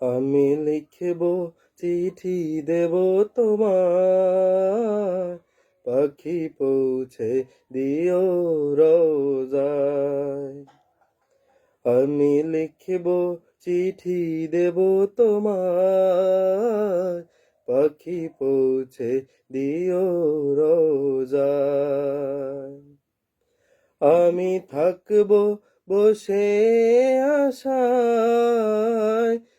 আমি লিখব চিঠি দেব তোমার। পাখি পৌঁছে দিও রোজায়। আমি লিখব চিঠি দেব তোমার। পাখি পৌঁছে দিও রোজায়। আমি থাকব বসে আশায়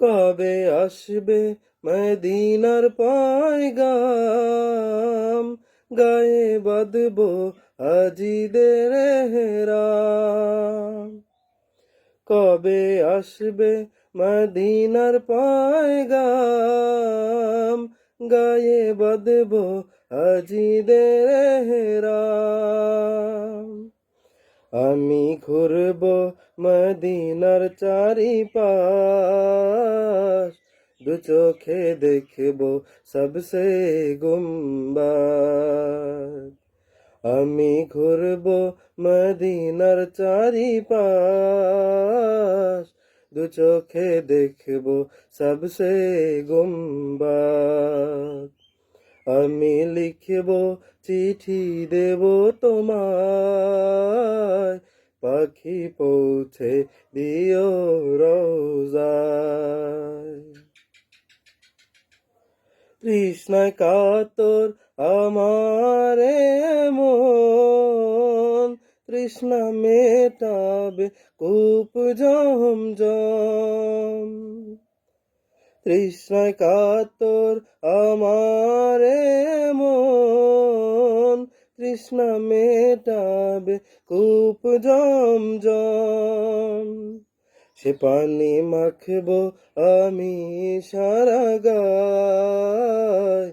কবে আসবে মদিনার পায়গাম? গায়ে বাঁধব আজিদের হেরাম কবে আসবে মদিনার পায়গাম? গায়ে বাঁধব আজিদের হেরাম আমি ঘুরব মদিনার চারিপাশ, দু চোখে দেখব সবসে গুম্বাদ আমি ঘুরব মদিনার চারিপাশ, দু চোখে দেখব সবসে গুম্বাদ আমি লিখব চিঠি দেব তোমায় পাখি পৌঁছে দিও রোজায়। তৃষ্ণায় কাতর আমারে মন, তৃষ্ণা মেটাবে কূপ জম জম তৃষ্ণায় কাতর আমারে মন তৃষ্ণা মেটাবে কূপ জম জম। সে পানি মাখবো আমি সারা গায়।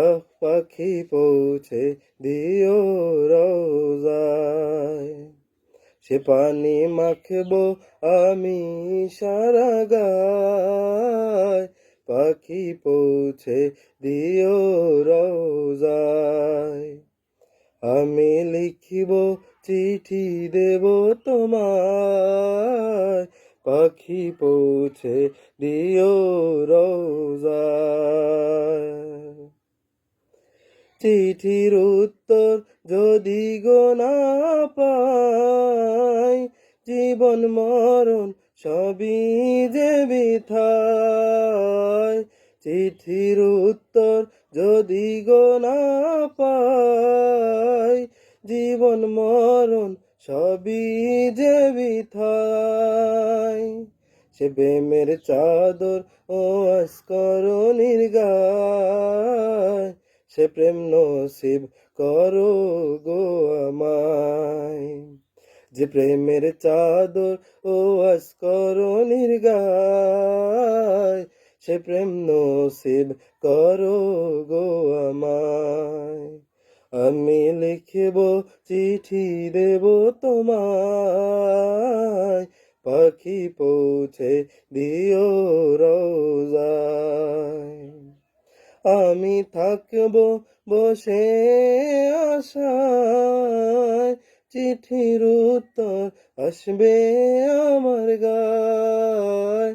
আহ, পাখি পৌঁছে দিও রোজায়। সে পানি মাখবো আমি সারা গায়। পাখি পৌঁছে দিও রোজায়। আমি লিখিব চিঠি দেব তোমায়। পাখি পৌঁছে দিও রোজায়। চিঠির উত্তর যদি গো না পাই, জীবন মরণ সবই যে বিথায়। চিঠির উত্তর যদি গো না পাই, জীবন মরণ সবই যে বিথায়। সে প্রেমের চাদর ও আসকরণীর গায় সে প্রেম নসিব করো গো আমায়। যে প্রেমের চাদর ও আসকরণীর গায় সে প্রেম নসিব করো গো আমায়। আমি লিখব, চিঠি দেব তোমায়। পাখি পৌঁছে দিও রোজায়। আমি থাকব বসে আশায়। চিঠির উত্তর আসবে আমার গায়।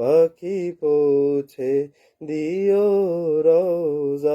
পাখি পৌঁছে দিও রোজায়